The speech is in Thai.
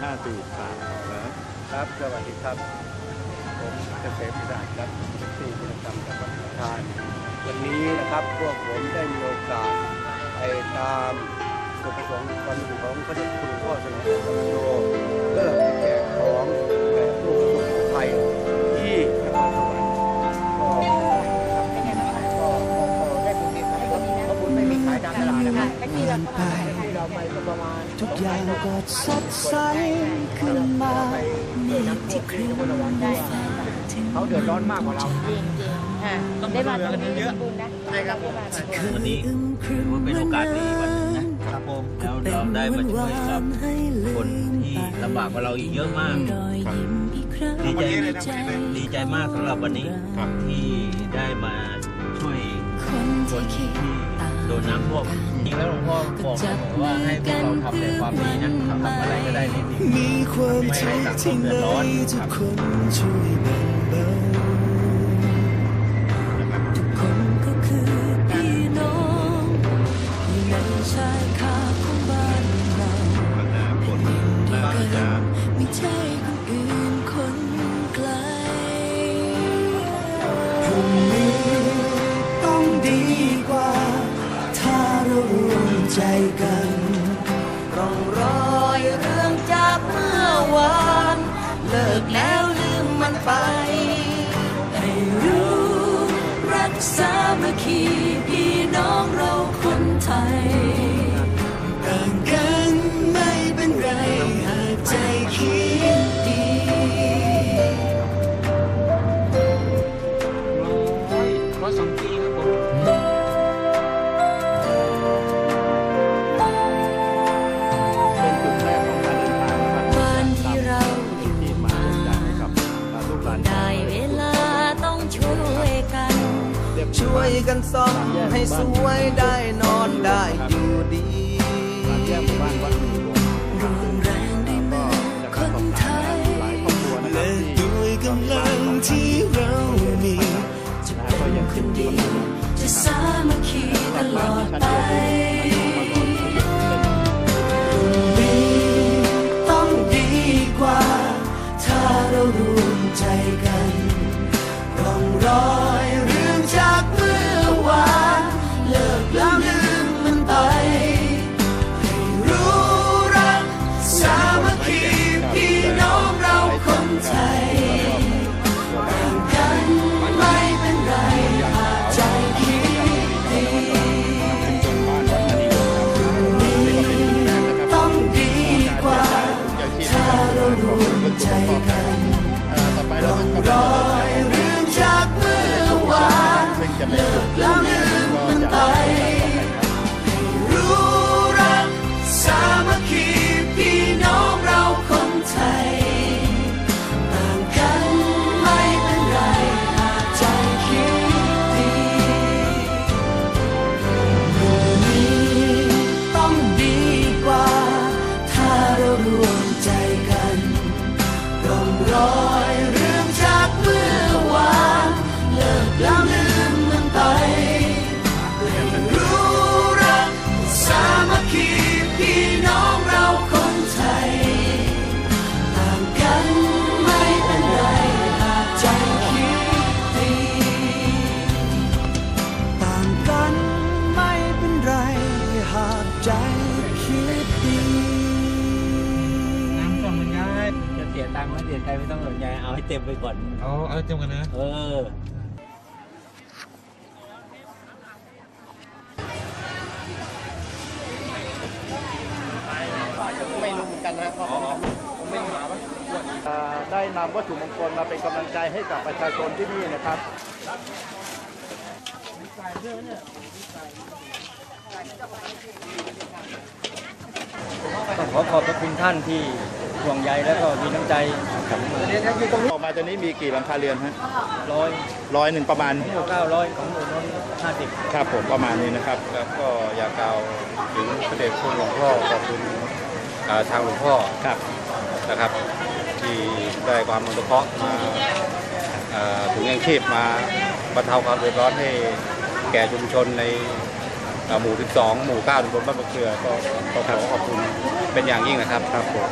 ห้าสี่สามนะครับสวัสดีครับ ผมเกษมวิราชครับเซ็กซี่กิจกรรมกับประธาน วันนี้นะครับพวกผมได้มีโอกาสไปตามจุดประสงค์วันของพระเดชคุณพ่อสนองโยเพื่อไปแจกของแก่ผู้ประสบภัยที่จังหวัดสวรรค์ก็ก็ก็ได้บุญดีครับเพราะบุญไม่มีขายตามตลาดนะครับก็ที่เราเข้ามาขายที่เราไปก็ประมาณ ทุกอย่างก็สดใสขึ้นมาเมฆที่ครึ่งฟ้าถึงเขาเดือดร้อนมากกว่าเราจริงจริงๆค่ะได้มาตรงนี้ทำบุญนะได้มาตรงนี้วันนี้ถือว่าเป็นโอกาสดีวันหนึงนะครับผมแล้วเราได้มาช่วยกับคนที่ลำบากกว่าเราอีกเยอะมากรอยยิ้มอีกครั้งดีใจในใจดีใจมากสำหรับวันนี้ที่ได้มาช่วยคนคที่นคิที่ดต่าง โดนน้ำท่วมจริงแล้วหลวงพ่อบอกเสมว่าให้พวกเราทำแต่ความดีนะทำอะไรก็ได้ดีมีความทุกข์ที่ไหนทุกคนช่วยแบ่งเบาทุกคนก็คือพี่น้องอยู่ในชายคาของบ้านเรามันจะฝนน่าจะไม่ใช่คนอื่นคนไกลพรุ่งนี้ต้องดี ใจกันร่องรอยเรื่องจากเมื่อวาน เลิกแล้วลืมมันไป ให้รู้รักสามัคคีพี่น้องเราคนไทยต่างกันไม่เป็นไรหากใจคิดดีร้อยสองปีครับผม กันซ่อมให้สวยได้นอนได้อยู่ดี ตังค์ไม่เสียใจไม่ต้องสนใจเอาให้เต็มไปก่อน เอาเอาเต็มกันนะ เออไม่รู้เหมือนกันนะเพราะผมไม่มาว่าได้นำวัตถุมงคลมาเป็นกำลังใจให้กับประชาชนที่นี่นะครับ ต้องขอขอบพระคุณท่านที่ห่วงใยและก็มีน้ำใจกับออกมาตัวนี้มีกี่หลังคาเรือนฮะร้อยร้อยหนึ่งประมาณทั้งหมดเก้าร้อยของหมู่น้นห้าสิบครับผมประมาณนี้นะครับครับก็อยากกล่าวถึงพระเดชคุณหลวงพ่อขอบคุณอ่าทางหลวงพ่อครับนะครับ ที่ได้ความอนุเคราะห์มาอ่าถุงยังชีพมาบรรเทาความเดือดร้อนให้แก่ชุมชนในอ่า หมู่ 12 หมู่9ตำบลบ้านมะเขือก็ก็ขอขอบคุณเป็นอย่างยิ่งนะครับครับผม